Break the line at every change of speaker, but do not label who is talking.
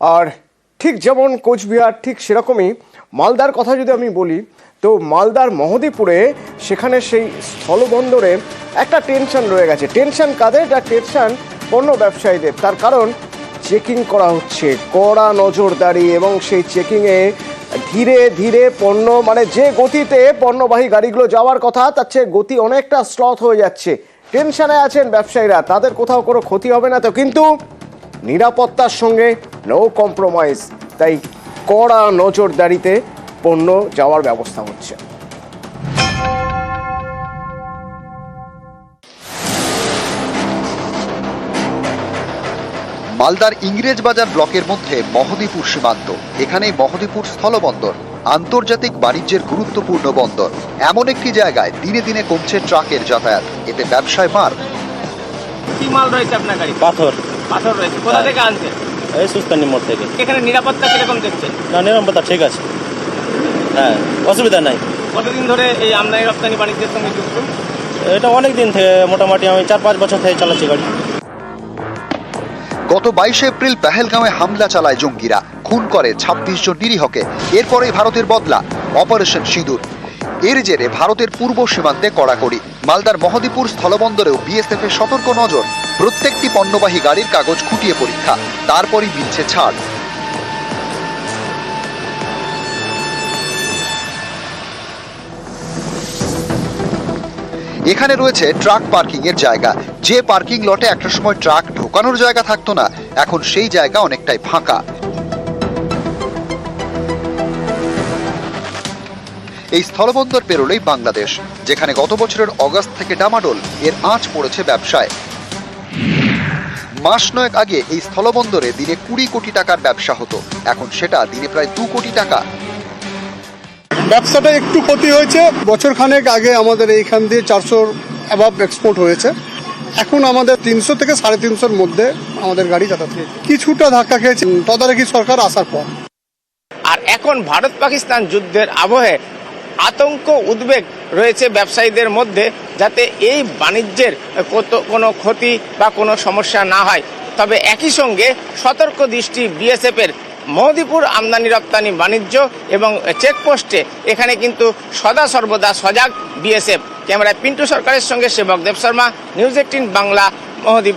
আর ঠিক যেমন কোচবিহার, ঠিক সেরকমই মালদার কথা যদি আমি বলি, তো মালদার মহদীপুরে সেখানে সেই স্থলবন্দরে একটা টেনশন রয়ে গেছে। টেনশন কাদের? এটা টেনশন পণ্য ব্যবসায়ীদের। তার কারণ চেকিং করা হচ্ছে। কড়া নজরদারি এবং সেই চেকিংয়ে ধীরে ধীরে পণ্য মানে যে গতিতে পণ্যবাহী গাড়িগুলো যাওয়ার কথা, তার চেয়ে গতি অনেকটা স্লথ হয়ে যাচ্ছে। টেনশনে আছেন ব্যবসায়ীরা। তাদের কোথাও কোনো ক্ষতি হবে না তো। কিন্তু নিরাপত্তার সঙ্গে নো কম্প্রোমাইজ তাই কড়া নজরদারিতে পণ্য যাওয়ার ব্যবস্থা হচ্ছে।
মালদার ইংরেজ বাজার ব্লকের মধ্যে মহদীপুর সীমান্ত। এখানেই মহদীপুর স্থলবন্দর আন্তর্জাতিক বাণিজ্যের গুরুত্বপূর্ণ বন্দর। এমন একটি জায়গায় দিনে দিনে কমছে ট্রাকের যাতায়াত। এতে ব্যবসায় মার।
কি মাল রয়েছে আপনার গাড়ি
পাথর।
পাথর রয়েছে। কোথা থেকে আনছেন?
এই সুস্তানি মোড় থেকে।
এখানে নিরাপত্তা কীরকম দেখছেন?
না নিরাপত্তা ঠিক আছে। হ্যাঁ অসুবিধা নাই।
কতদিন ধরে এই আমদানি রপ্তানি বাণিজ্যের সঙ্গে যুক্ত?
এটা অনেক দিন থেকে মোটামুটি আমি চার পাঁচ বছর থেকে চালাচ্ছি গাড়ি।
গত বাইশে এপ্রিল পেহেলগাঁওয়ে হামলা চালায় জঙ্গিরা। খুন করে ছাব্বিশ জন নিরীহকে। এরপরেই ভারতের বদলা। অপারেশন সিঁদুর। এর জেরে ভারতের পূর্ব সীমান্তে কড়াকড়ি। মালদার মহদীপুর স্থলবন্দরেও বিএসএফ এর সতর্ক নজর। প্রত্যেকটি পণ্যবাহী গাড়ির কাগজ খুঁটিয়ে পরীক্ষা। তারপরই মিলছে ছাড়। এখানে রয়েছে ট্রাক পার্কিং এর জায়গা। যে পার্কিং লটে একটা সময় ট্রাক ঢোকানোর জায়গা থাকতো না, এখন সেই জায়গা অনেকটাই ফাঁকা। এই স্থলবন্দর পেরোলেই বাংলাদেশ যেখানে গত বছরের অগস্ট থেকে ডামাডোল এর আঁচ পড়েছে ব্যবসায়। মাস নয়েক আগে এই স্থলবন্দরে দিনে কুড়ি কোটি টাকার ব্যবসা হতো এখন সেটা দিনে প্রায় দু কোটি টাকা।
ব্যবসাটা একটু ক্ষতি হয়েছে। বছর খানেক আগে আমাদের এইখান দিয়ে চারশোর অ্যাভাব এক্সপোর্ট হয়েছে। এখন আমাদের তিনশো থেকে সাড়ে তিনশোর মধ্যে আমাদের গাড়ি যাতায়াত করে। কিছুটা ধাক্কা খেয়েছে। তদারকি সরকার আসার পর।
আর এখন ভারত পাকিস্তান যুদ্ধের আবহে আতঙ্ক, উদ্বেগ রয়েছে ব্যবসায়ীদের মধ্যে যাতে এই বাণিজ্যের কোনো ক্ষতি বা কোনো সমস্যা না হয়। তবে একই সঙ্গে সতর্ক দৃষ্টি বিএসএফের মহদীপুর আমদানি রপ্তানি বাণিজ্য এবং চেকপোস্টে এখানে কিন্তু সদা সর্বদা সজাগ বিএসএফ। ক্যামেরায় পিন্টু সরকারের সঙ্গে সেবক দেব শর্মা, নিউজ এইটিন বাংলা, মহদীপুর।